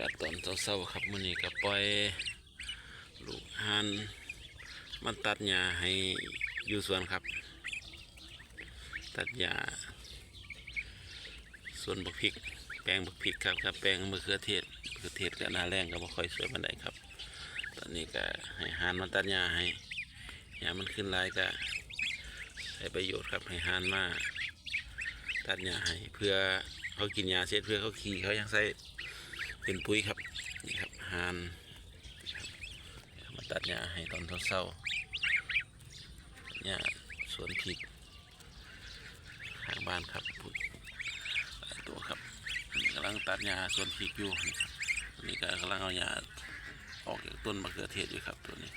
ากาศตอนเช้าๆครับมื้อนี้ก็ปล่อยลูกหานมันตัดหญ้าให้อยู่สวนครับ ตัดหญ้าสวนบักพริก แปลงบักพริกครับครับแปลงมะเขือเทศมะเขือเทศก็หนาแรงก็บ่ค่อยสวยปานใดครับ ตอนนี้ก็ให้หานมันตัดหญ้าให้หญ้ามันขึ้นหลายก็ใช้ประโยชน์ครับให้หานมาตัดหญ้าให้เพื่อเขากินหญ้าเสร็จเพื่อเขาขี่เขายังใส่ เป็นปุ๋ยครับนี่ครับหานมาตัดหญ้าให้ตอนเช้าๆหญ้าสวนพริกข้างบ้านครับปุ๋ยตัวครับกำลังตัดหญ้าสวนพริกอยู่นี่ครับนี่ก็กำลังเอาหญ้าออกจากต้นมะเขือเทศอยู่ครับตัวนี้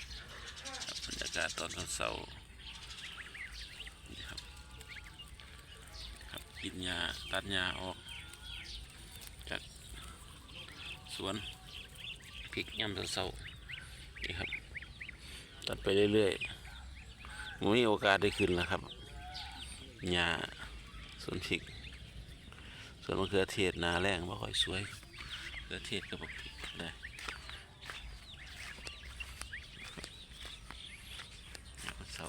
บรรยากาศตอนเช้าๆนี่ครับครับปิดหญ้าตัดหญ้าออก สวนพริกย่ำเช้าๆนี่ครับ ตัดไปเรื่อยๆผมมีโอกาสได้ขึ้นแล้วครับหญ้าสวนพริกสวนมะเขือเทศนาแรงไม่ค่อยสวยมะเขือเทศกับบักพริกได้เสา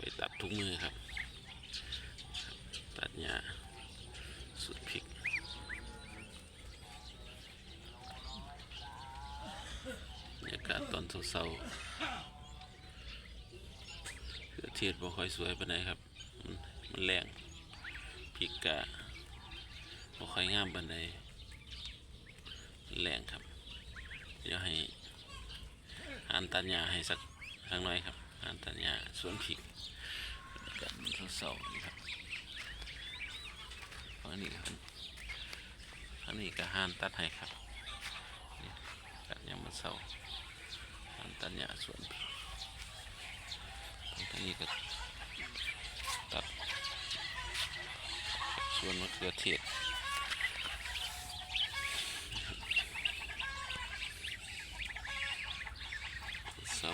ไปตัดทุกมือครับ ตัดหญ้า อนเสาร์ๆเกือเทียดบ่ค่อยสวยปานใดครับ มันมันแรงพิกกะบ่ค่อยงามปานใดมันแรงครับ เดี๋ยวให้อ่านตัญญาให้สักครั้งหน่อยครับอ่านตัญญาสวนพิกกันเสาๆนี่ครับอันนี้ครับอันนี้ก็ห่านตัดให้ครับนี่ตัดยามมาเสาอ่านตัญญาสวนพริกตรงนี้ก็ตัดสวนมะเขือเทศเศร้า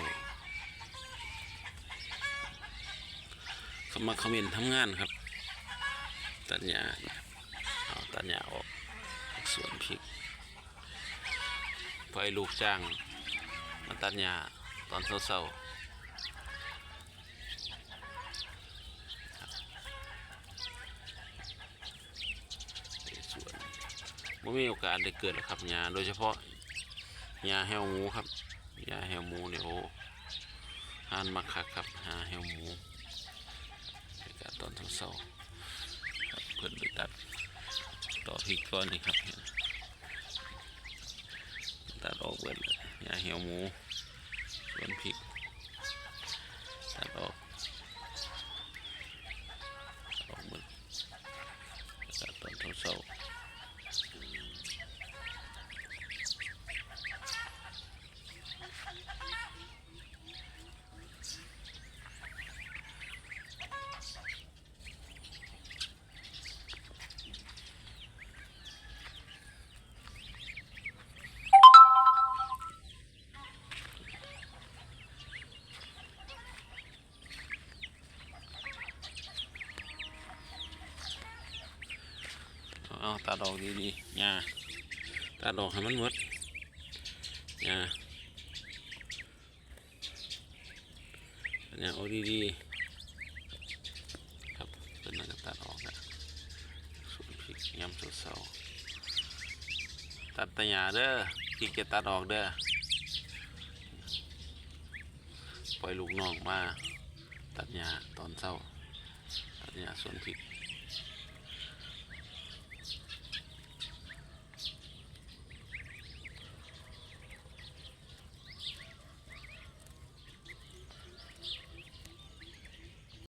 เขามาคอมเมนต์ทำงานครับ ตัดหญ้านะครับเอาตัดหญ้าออกจากสวนพริกปล่อยลูกจ้าง มาตัดหญ้าตอนเศร้าๆสวนไม่มีโอกาสได้เกิดหรอกครับหญ้าโดยเฉพาะหญ้าแห้วหมูครับยาแฮวหมูเนี่ยโอ้หานมักคักครับหาแฮวหมูบรรยากาศตอนเช้าๆครับเพื่อนไปตัดต่อพริกก้อนนี่ครับ ตัดออกเบิดยาเหี่ยวหมูส่วนพริกตัดออกตัดออกเบิดบรรยากาศตอนเช้าๆ เอาตัดออกดีๆหญ้าตัดออกให้มันหมดหญ้าตัดหญ้าเอาดีๆครับเป็นนั่นก็ตัดออกนะส่วนพริกยำสดๆตัดต่หญ้าเด้อพริกจะตัดออกเด้อปล่อยลูกน้องมา ตัดหญ้าตอนเช้าตัดหญ้าสวนพริก